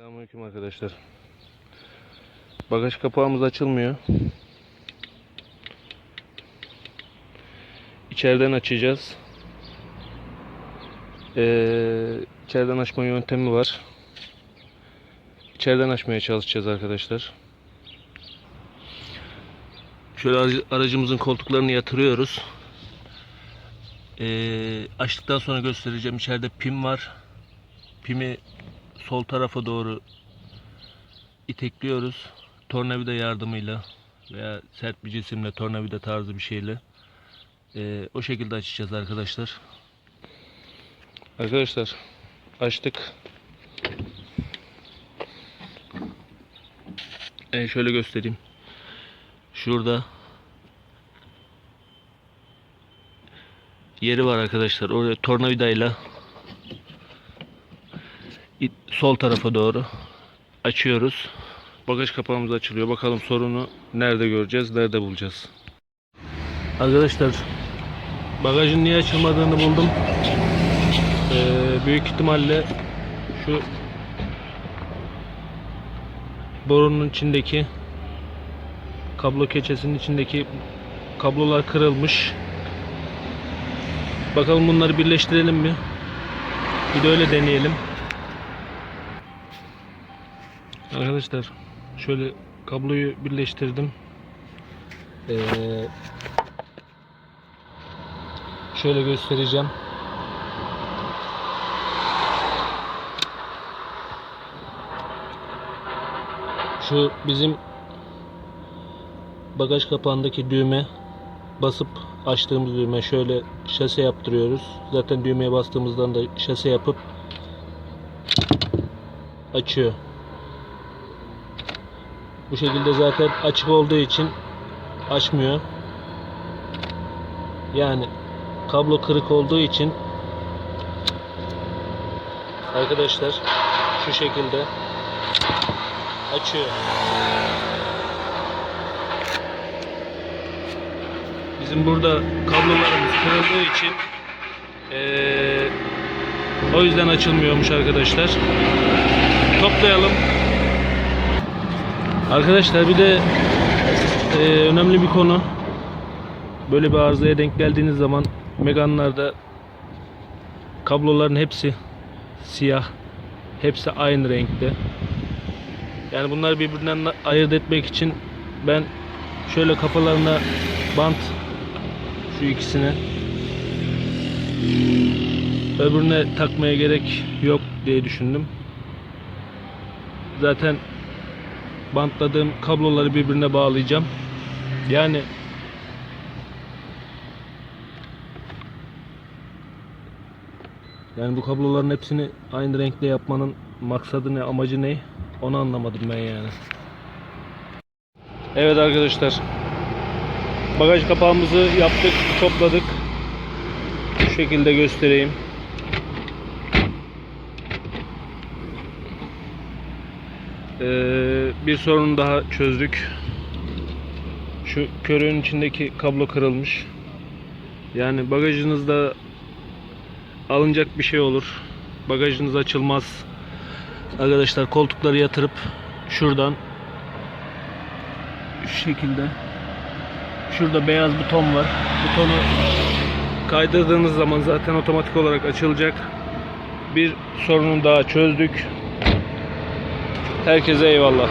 Selamünaleyküm arkadaşlar. Bagaj kapağımız açılmıyor. İçeriden açacağız. Ee, içeriden açma yöntemi var. İçeriden açmaya çalışacağız arkadaşlar. Şöyle aracı- aracımızın koltuklarını yatırıyoruz. Ee, açtıktan sonra göstereceğim. İçeride pim var. Pimi sol tarafa doğru itekliyoruz. Tornavida yardımıyla veya sert bir cisimle tornavida tarzı bir şeyle Ee, o şekilde açacağız arkadaşlar. Arkadaşlar açtık. Ee, şöyle göstereyim. Şurada yeri var arkadaşlar. Oraya tornavidayla sol tarafa doğru açıyoruz. Bagaj kapağımız açılıyor. Bakalım sorunu nerede göreceğiz, nerede bulacağız. Arkadaşlar bagajın niye açılmadığını buldum. Ee, büyük ihtimalle şu borunun içindeki kablo keçesinin içindeki kablolar kırılmış. Bakalım bunları birleştirelim mi? Bir de öyle deneyelim. Arkadaşlar şöyle kabloyu birleştirdim. Ee, şöyle göstereceğim. Şu bizim bagaj kapağındaki düğme basıp açtığımız düğme şöyle şase yaptırıyoruz. Zaten düğmeye bastığımızdan da şase yapıp açıyor. Bu şekilde zaten açık olduğu için açmıyor. Yani kablo kırık olduğu için arkadaşlar şu şekilde açıyor. Bizim burada kablolarımız kırıldığı için eee, o yüzden açılmıyormuş arkadaşlar. Toplayalım. Arkadaşlar bir de e, önemli bir konu. Böyle bir arızaya denk geldiğiniz zaman Megane'larda kabloların hepsi siyah. Hepsi aynı renkte. Yani bunları birbirinden ayırt etmek için ben şöyle kafalarına bant şu ikisine öbürüne takmaya gerek yok diye düşündüm. Zaten bantladığım kabloları birbirine bağlayacağım. Yani yani bu kabloların hepsini aynı renkte yapmanın maksadı ne, amacı ne? Onu anlamadım ben yani. Evet arkadaşlar. Bagaj kapağımızı yaptık, topladık. Şu şekilde göstereyim. Ee, bir sorunu daha çözdük. Şu körüğün içindeki kablo kırılmış. Yani bagajınızda alınacak bir şey olur. Bagajınız açılmaz. Arkadaşlar koltukları yatırıp şuradan şu şekilde şurada beyaz buton var. Butonu kaydırdığınız zaman zaten otomatik olarak açılacak. Bir sorunu daha çözdük. Herkese eyvallah.